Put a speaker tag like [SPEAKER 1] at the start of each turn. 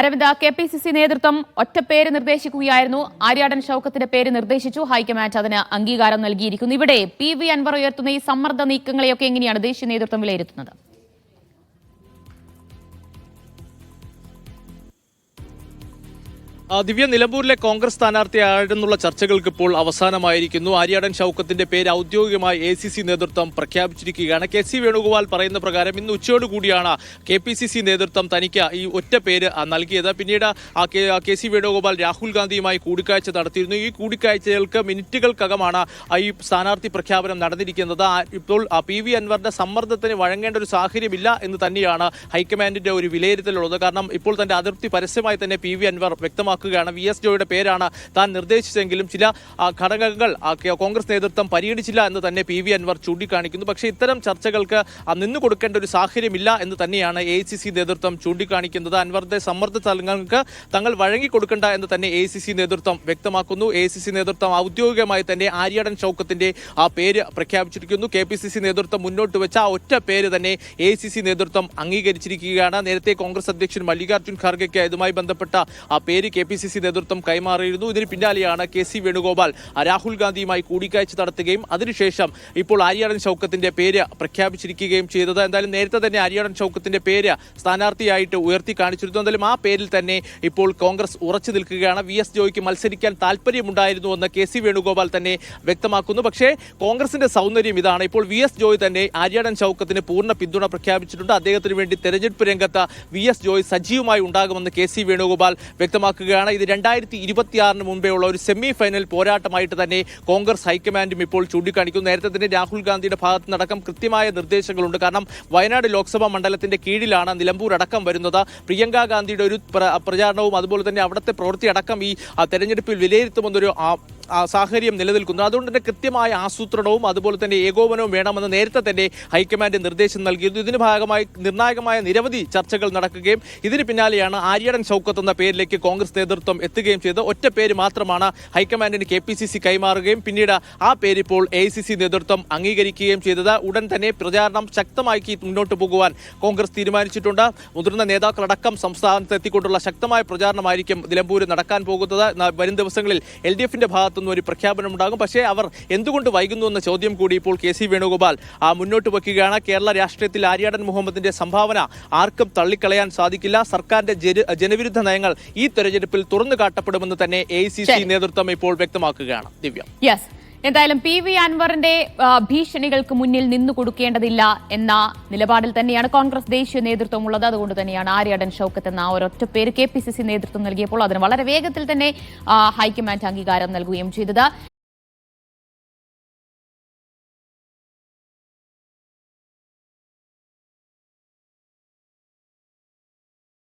[SPEAKER 1] Arvind K P C C നേതൃത്വം ഒറ്റപ്പേര് പേര് നിർദ്ദേശിക്കുകയായിരുന്നു. ആര്യാടൻ ഷൌക്കത്തിന്റെ പേര് നിർദ്ദേശിച്ചു. ഹൈക്കമാൻഡ് അതിന് അംഗീകാരം നൽകിയിരിക്കുന്നു. ഇവിടെ പി വി അൻവർ ഉയർത്തുന്ന ഈ സമ്മർദ്ദ നീക്കങ്ങളെയൊക്കെ എങ്ങനെയാണ് ദേശീയ നേതൃത്വം വിലയിരുത്തുന്നത്?
[SPEAKER 2] ദിവ്യ നിലമ്പൂരിലെ കോൺഗ്രസ് സ്ഥാനാർത്ഥിയായിരുന്നുള്ള ചർച്ചകൾക്ക് ഇപ്പോൾ അവസാനമായിരിക്കുന്നു. ആര്യാടൻ ഷൌക്കത്തിന്റെ പേര് ഔദ്യോഗികമായി എ സി സി നേതൃത്വം പ്രഖ്യാപിച്ചിരിക്കുകയാണ്. കെ സി വേണുഗോപാൽ പറയുന്ന പ്രകാരം ഇന്ന് ഉച്ചയോടുകൂടിയാണ് കെ പി സി സി നേതൃത്വം തനിക്ക് ഈ ഒറ്റ പേര് നൽകിയത്. പിന്നീട് കെ സി വേണുഗോപാൽ രാഹുൽ ഗാന്ധിയുമായി കൂടിക്കാഴ്ച നടത്തിയിരുന്നു. ഈ കൂടിക്കാഴ്ചകൾക്ക് മിനിറ്റുകൾക്കകമാണ് ഈ സ്ഥാനാർത്ഥി പ്രഖ്യാപനം നടന്നിരിക്കുന്നത്. ഇപ്പോൾ പി വി അൻവറിന്റെ സമ്മർദ്ദത്തിന് വഴങ്ങേണ്ട ഒരു സാഹചര്യമില്ല എന്ന് തന്നെയാണ് ഹൈക്കമാൻഡിന്റെ ഒരു വിലയിരുത്തലുള്ളത്. കാരണം ഇപ്പോൾ തന്റെ അതിർത്തി പരസ്യമായി തന്നെ പി വി അൻവർ വ്യക്തമാക്കുകയാണ് വി എസ് ജോയുടെ പേരാണ് താൻ നിർദ്ദേശിച്ചെങ്കിലും ചില ഘടകങ്ങൾ കോൺഗ്രസ് നേതൃത്വം പരിഗണിച്ചില്ല എന്ന് തന്നെ പി വി അൻവർ ചൂണ്ടിക്കാണിക്കുന്നു. പക്ഷേ ഇത്തരം ചർച്ചകൾക്ക് നിന്നു കൊടുക്കേണ്ട ഒരു സാഹചര്യമില്ല എന്ന് തന്നെയാണ് എ സി സി നേതൃത്വം ചൂണ്ടിക്കാണിക്കുന്നത്. അൻവറിന്റെ സമ്മർദ്ദ തലങ്ങൾക്ക് തങ്ങൾ വഴങ്ങിക്കൊടുക്കണ്ട എന്ന് തന്നെ എ സി സി നേതൃത്വം വ്യക്തമാക്കുന്നു. എ സി സി നേതൃത്വം ഔദ്യോഗികമായി തന്നെ ആര്യാടൻ ചൌക്കത്തിന്റെ ആ പേര് പ്രഖ്യാപിച്ചിരിക്കുന്നു. കെ പി സി സി നേതൃത്വം മുന്നോട്ട് വെച്ച ആ ഒറ്റ പേര് തന്നെ എ സി സി നേതൃത്വം അംഗീകരിച്ചിരിക്കുകയാണ്. നേരത്തെ കോൺഗ്രസ് അധ്യക്ഷൻ മല്ലികാർജുൻ ഖാർഗെക്ക് ഇതുമായി ബന്ധപ്പെട്ട ആ പേര് കെ പി സി സി നേതൃത്വം കൈമാറിയിരുന്നു. ഇതിന് പിന്നാലെയാണ് കെ സി വേണുഗോപാൽ രാഹുൽ ഗാന്ധിയുമായി കൂടിക്കാഴ്ച നടത്തുകയും അതിനുശേഷം ഇപ്പോൾ ആര്യാടൻ ഷൗക്കത്തിന്റെ പേര് പ്രഖ്യാപിച്ചിരിക്കുകയും ചെയ്തത്. എന്തായാലും നേരത്തെ തന്നെ ആര്യാടൻ ഷൗക്കത്തിന്റെ പേര് സ്ഥാനാർത്ഥിയായിട്ട് ഉയർത്തി കാണിച്ചിരുന്നു. എന്തായാലും ആ പേരിൽ തന്നെ ഇപ്പോൾ കോൺഗ്രസ് ഉറച്ചു നിൽക്കുകയാണ്. വി എസ് ജോയ്ക്ക് മത്സരിക്കാൻ താല്പര്യമുണ്ടായിരുന്നു എന്ന് കെ സി വേണുഗോപാൽ തന്നെ വ്യക്തമാക്കുന്നു. പക്ഷേ കോൺഗ്രസിന്റെ സൗന്ദര്യം ഇതാണ്. ഇപ്പോൾ വി എസ് ജോയ് തന്നെ ആര്യാടൻ ഷൗക്കത്തിന് പൂർണ പിന്തുണ പ്രഖ്യാപിച്ചിട്ടുണ്ട്. അദ്ദേഹത്തിന് വേണ്ടി തെരഞ്ഞെടുപ്പ് രംഗത്ത് വി എസ് ജോയ് സജീവമായി ഉണ്ടാകുമെന്ന് കെ സി വേണുഗോപാൽ വ്യക്തമാക്കുകയാണ്. ഇത് രണ്ടായിരത്തി ഇരുപത്തിയാറിന് മുമ്പേ ഉള്ള ഒരു സെമി ഫൈനൽ പോരാട്ടമായിട്ട് തന്നെ കോൺഗ്രസ് ഹൈക്കമാൻഡും ഇപ്പോൾ ചൂണ്ടിക്കാണിക്കുന്നു. നേരത്തെ തന്നെ രാഹുൽ ഗാന്ധിയുടെ ഭാഗത്ത് നടക്കം കൃത്യമായ നിർദ്ദേശങ്ങളുണ്ട്. കാരണം വയനാട് ലോക്സഭാ മണ്ഡലത്തിന്റെ കീഴിലാണ് നിലമ്പൂർ അടക്കം വരുന്നത്. പ്രിയങ്ക ഗാന്ധിയുടെ ഒരു പ്രചാരണവും അതുപോലെ തന്നെ അവിടുത്തെ പ്രവൃത്തി അടക്കം ഈ തെരഞ്ഞെടുപ്പിൽ വിലയിരുത്തുമെന്നൊരു സാഹചര്യം നിലനിൽക്കുന്നു. അതുകൊണ്ട് തന്നെ കൃത്യമായ ആസൂത്രണവും അതുപോലെ തന്നെ ഏകോപനവും വേണമെന്ന് നേരത്തെ തന്നെ ഹൈക്കമാൻഡ് നിർദ്ദേശം നൽകിയിരുന്നു. ഇതിന് ഭാഗമായി നിർണായകമായ നിരവധി ചർച്ചകൾ നടക്കുകയും ഇതിന് പിന്നാലെയാണ് ആര്യടൻ ചൌക്കത്ത് എന്ന പേരിലേക്ക് കോൺഗ്രസ് നേതൃത്വം എത്തുകയും ചെയ്ത് ഒറ്റ പേര് മാത്രമാണ് ഹൈക്കമാൻഡിന് കെ പി സി സി കൈമാറുകയും പിന്നീട് ആ പേരിപ്പോൾ എ സി സി നേതൃത്വം അംഗീകരിക്കുകയും ചെയ്തത്. ഉടൻ തന്നെ പ്രചാരണം ശക്തമാക്കി മുന്നോട്ട് പോകുവാൻ കോൺഗ്രസ് തീരുമാനിച്ചിട്ടുണ്ട്. മുതിർന്ന നേതാക്കളടക്കം സംസ്ഥാനത്ത് എത്തിക്കൊണ്ടുള്ള ശക്തമായ പ്രചാരണമായിരിക്കും നിലമ്പൂരിൽ നടക്കാൻ പോകുന്നത്. വരും ദിവസങ്ങളിൽ എൽ ഡി എഫിന്റെ ഭാഗത്തുനിന്ന് ഒരു പ്രഖ്യാപനം ഉണ്ടാകും. പക്ഷേ അവർ എന്തുകൊണ്ട് വൈകുന്നു എന്ന ചോദ്യം കൂടി ഇപ്പോൾ കെ സി വേണുഗോപാൽ മുന്നോട്ട് വയ്ക്കുകയാണ് കേരള രാഷ്ട്രീയത്തിൽ ആര്യാടൻ മുഹമ്മദിന്റെ സംഭാവന ആർക്കും തള്ളിക്കളയാൻ സാധിക്കില്ല. സർക്കാരിന്റെ ജനവിരുദ്ധ നയങ്ങൾ ഈ തെരഞ്ഞെടുപ്പിൽ തുറന്നു കാട്ടപ്പെടുമെന്ന് തന്നെ എ സി സി നേതൃത്വം ഇപ്പോൾ വ്യക്തമാക്കുകയാണ്. ദിവ്യ.
[SPEAKER 1] എന്തായാലും പി വി അൻവറിന്റെ ഭീഷണികൾക്ക് മുന്നിൽ നിന്നു കൊടുക്കേണ്ടതില്ല എന്ന നിലപാടിൽ തന്നെയാണ് കോൺഗ്രസ് ദേശീയ നേതൃത്വം ഉള്ളത്. അതുകൊണ്ട് തന്നെയാണ് ആര്യാടൻ ഷൌക്കത്ത് എന്ന ഒരൊറ്റ പേര് കെ പി സി സി നേതൃത്വം നൽകിയപ്പോൾ അതിന് വളരെ വേഗത്തിൽ തന്നെ ഹൈക്കമാൻഡ് അംഗീകാരം നൽകുകയും ചെയ്തത്.